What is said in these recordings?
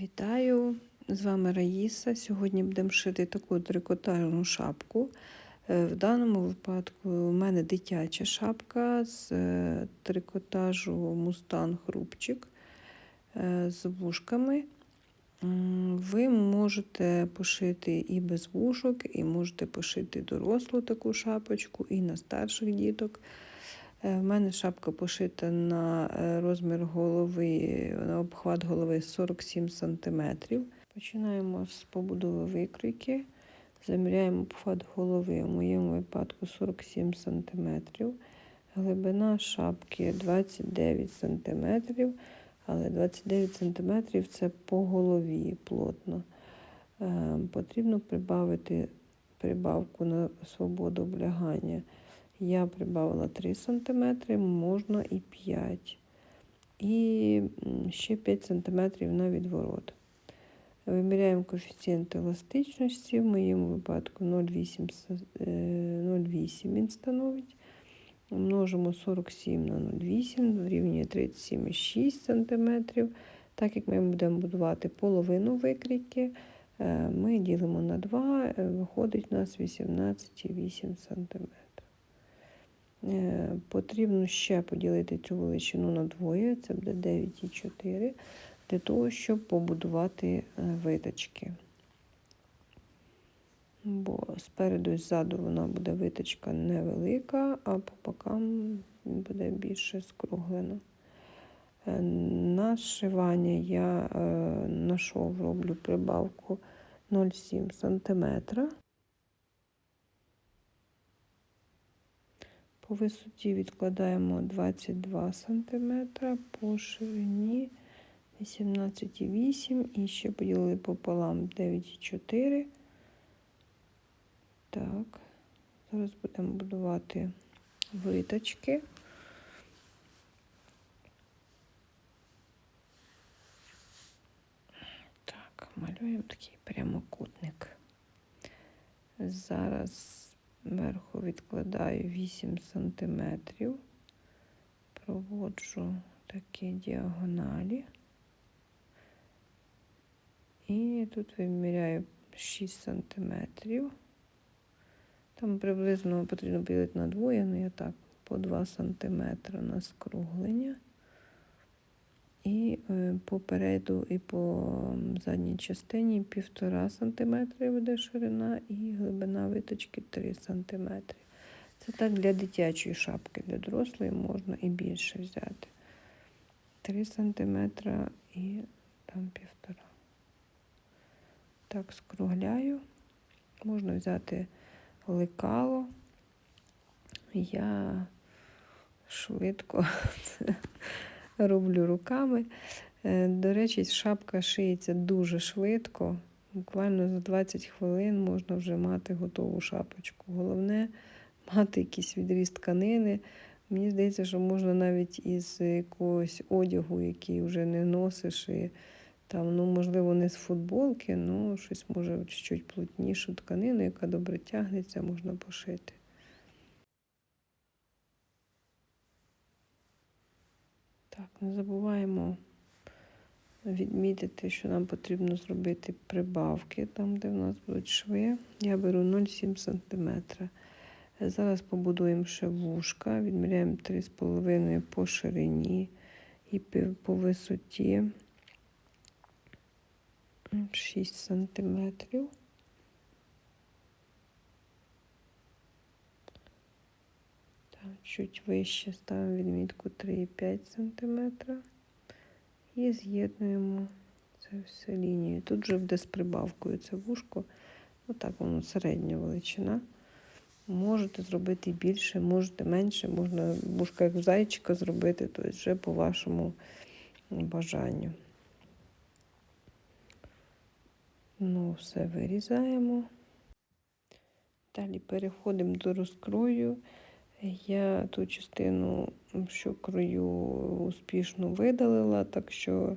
Вітаю! З вами Раїса. Сьогодні будемо шити таку трикотажну шапку. Е, В даному випадку у мене дитяча шапка з е, трикотажу Мустанг Рубчик е, з вушками. Ви можете пошити і без вушок, і можете пошити дорослу таку шапочку, і на старших діток. Е, В мене шапка пошита на е, розмір голови, на обхват голови 47 см. Починаємо з побудови викройки. Заміряємо обхват голови, в моєму випадку 47 см. Глибина шапки 29 см, але 29 см це по голові плотно. Е, Потрібно прибавити прибавку на свободу облягання. Я прибавила 3 см, можна і 5 І ще 5 см на відворот. Виміряємо коефіцієнт еластичності. В моєму випадку 0,8 с- е, 0,8 він становить. Множимо 47 на 0,8, дорівнює 37,6 см. Так як ми будемо будувати половину викрійки, е, ми ділимо на 2, е, виходить у нас 18,8 см. Е, Потрібно ще поділити цю величину на двоє, це буде 9,4, для того, щоб побудувати е, виточки. Бо спереду і ззаду вона буде виточка невелика, а по бокам буде більше скруглена. Е, На зшивання я на шов роблю прибавку 0,7 см. По висоті відкладаємо 22 см, по ширині 18,8 і ще поділили пополам 9,4. Так, зараз будемо будувати виточки. Так, малюємо такий прямокутник. Зараз Зверху відкладаю 8 см, проводжу такі діагоналі. І тут виміряю 6 см. Там приблизно потрібно поділити на двоє, ну я так, по 2 см на скруглення. І е, попереду і по задній частині 1,5 см буде ширина і глибина виточки 3 см. Це так для дитячої шапки, для дорослої можна і більше взяти. 3 см і там півтора. Так, скругляю. Можна взяти лекало. Я швидко роблю руками. Е, До речі, шапка шиється дуже швидко. Буквально за 20 хвилин можна вже мати готову шапочку. Головне мати якийсь відріз тканини. Мені здається, що можна навіть із якогось одягу, який вже не носиш. І там, ну, можливо, не з футболки, але щось може чуть плотнішу тканину, яка добре тягнеться, можна пошити. Так, не забуваємо відмітити, що нам потрібно зробити прибавки там, де в нас будуть шви. Я беру 0,7 см. Зараз побудуємо ще вушка, відміряємо 3,5 по ширині і по висоті 6 см. Там чуть вище ставимо відмітку 3,5 см і з'єднуємо це все лінією. Тут вже буде з прибавкою це вушко. Отак воно середня величина. Можете зробити більше, можете менше, можна вушка як зайчика зробити, тобто вже по вашому бажанню. Ну, все вирізаємо. Далі переходимо до розкрою. Я ту частину, що крою, успішно видалила, так що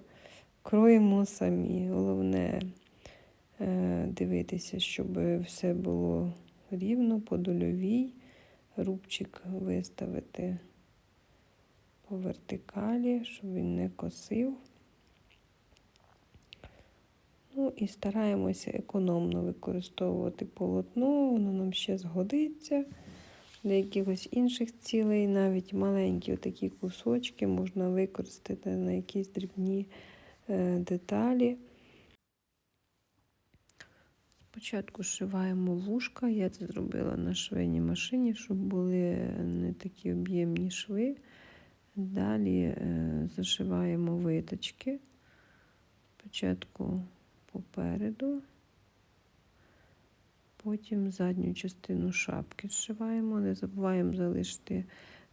кроємо самі. Головне е, дивитися, щоб все було рівно по дольовій. Рубчик виставити по вертикалі, щоб він не косив. Ну і стараємося економно використовувати полотно, воно нам ще згодиться для якихось інших цілей, навіть маленькі такі кусочки можна використати на якісь дрібні е, деталі. Спочатку зшиваємо вушка, я це зробила на швейній машині, щоб були не такі об'ємні шви. Далі е, зашиваємо виточки. Спочатку попереду, потім задню частину шапки зшиваємо, не забуваємо залишити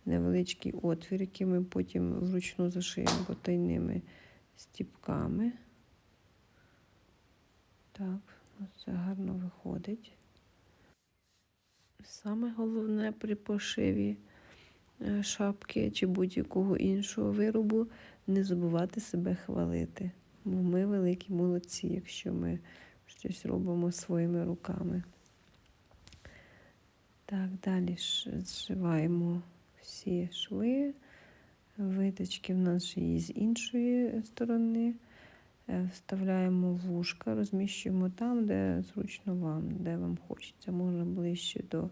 невеличкий отвір, який ми потім вручну зашиємо потайними стіпками. Так, це гарно виходить. Саме головне при пошиві е, шапки чи будь-якого іншого виробу не забувати себе хвалити. Бо ми великі молодці, якщо ми щось робимо своїми руками. Так, далі зшиваємо всі шви. Виточки в нас ще є з іншої сторони. Е, Вставляємо вушка, розміщуємо там, де зручно вам, де вам хочеться. Можна ближче до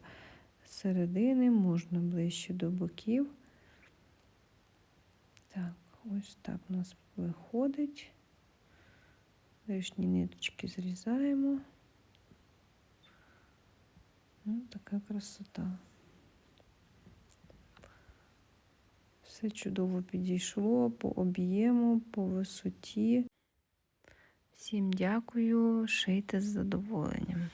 середини, можна ближче до боків. Так, ось так у нас виходить. Лишні ниточки зрізаємо. Ну, така красота. Все чудово підійшло по об'єму, по висоті. Всім дякую, шийте з задоволенням.